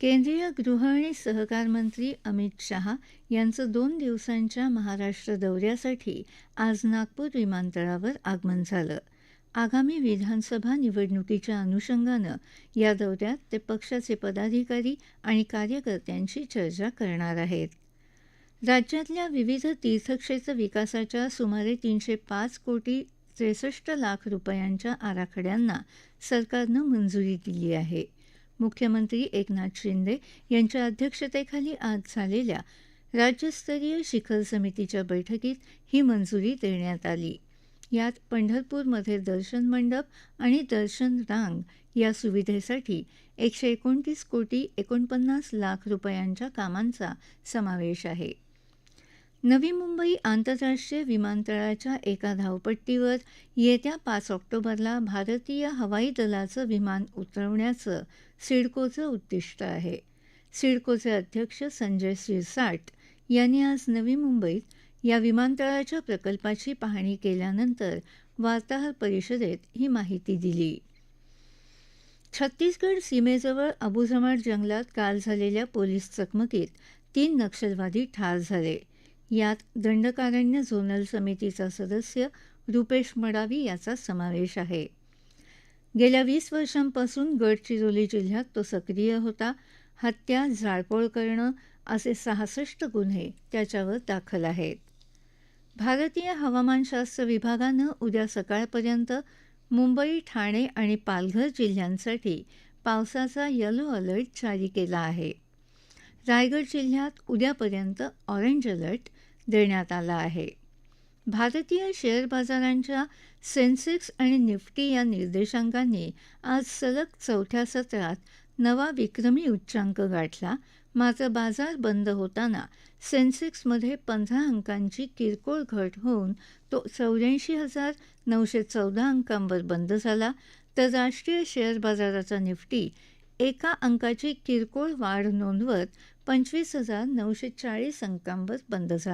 केंद्रीय गृह आणि सहकार मंत्री अमित शहा यांचं दोन दिवसांच्या महाराष्ट्र दौऱ्यासाठी आज नागपूर विमानतळावर आगमन झालं. आगामी विधानसभा निवडणुकीच्या अनुषंगानं या दौऱ्यात ते पक्षाचे पदाधिकारी आणि कार्यकर्त्यांशी चर्चा करणार आहेत. राज्यातल्या विविध तीर्थक्षेत्र विकासाच्या सुमारे तीनशे पाच कोटी त्रेसष्ट लाख रुपयांच्या आराखड्यांना सरकारनं मंजुरी दिली आहे. मुख्यमंत्री एकनाथ शिंदे यांच्या अध्यक्षतेखाली आज झालेल्या राज्यस्तरीय शिखर समितीच्या बैठकीत ही मंजुरी देण्यात आली. यात पंढरपूरमध्ये दर्शन मंडप आणि दर्शन रांग या सुविधेसाठी एकशे एकोणतीस कोटी एकोणपन्नास लाख रुपयांच्या कामांचा समावेश आहे. नवी मुंबई आंतरराष्ट्रीय विमानतळाच्या एका धावपट्टीवर येत्या पाच ऑक्टोबरला भारतीय हवाई दलाचं विमान उतरवण्याचं सिडकोचं उद्दिष्ट आहे. सिडकोचे अध्यक्ष संजय सिरसाट यांनी आज नवी मुंबईत या विमानतळाच्या प्रकल्पाची पाहणी केल्यानंतर वार्ताहर परिषदेत ही माहिती दिली. छत्तीसगड सीमेजवळ अबुझमाड जंगलात काल झालेल्या पोलीस चकमकीत तीन नक्षलवादी ठार झाले. यात दंडकारण्य झोनल समितीचा सदस्य रुपेश मडावी याचा समावेश आहे. गेल्या वीस वर्षांपासून गडचिरोली जिल्ह्यात तो सक्रिय होता. हत्या जाळपोळ करणं असे सहासष्ट गुन्हे त्याच्यावर दाखल आहेत. भारतीय हवामानशास्त्र विभागानं उद्या सकाळपर्यंत मुंबई ठाणे आणि पालघर जिल्ह्यांसाठी पावसाचा येलो अलर्ट जारी केला आहे. रायगड जिल्ह्यात उद्यापर्यंत ऑरेंज अलर्ट देण्यात आला आहे. भारतीय शेअर बाजारांच्या सेन्सेक्स आणि निफ्टी या निर्देशांकांनी आज सलग चौथ्या सत्रात नवा विक्रमी उच्चांक गाठला. मात्र बाजार बंद होताना सेन्सेक्समध्ये पंधरा अंकांची किरकोळ घट होऊन तो चौऱ्याऐंशी हजार नऊशे चौदा अंकांवर बंद झाला. तर राष्ट्रीय शेअर बाजाराचा निफ्टी एका अंकाची किरकोळ वाढ नोंदवत पंचवीस हजार नऊशे चाळीस अंकांवर बंद झाला.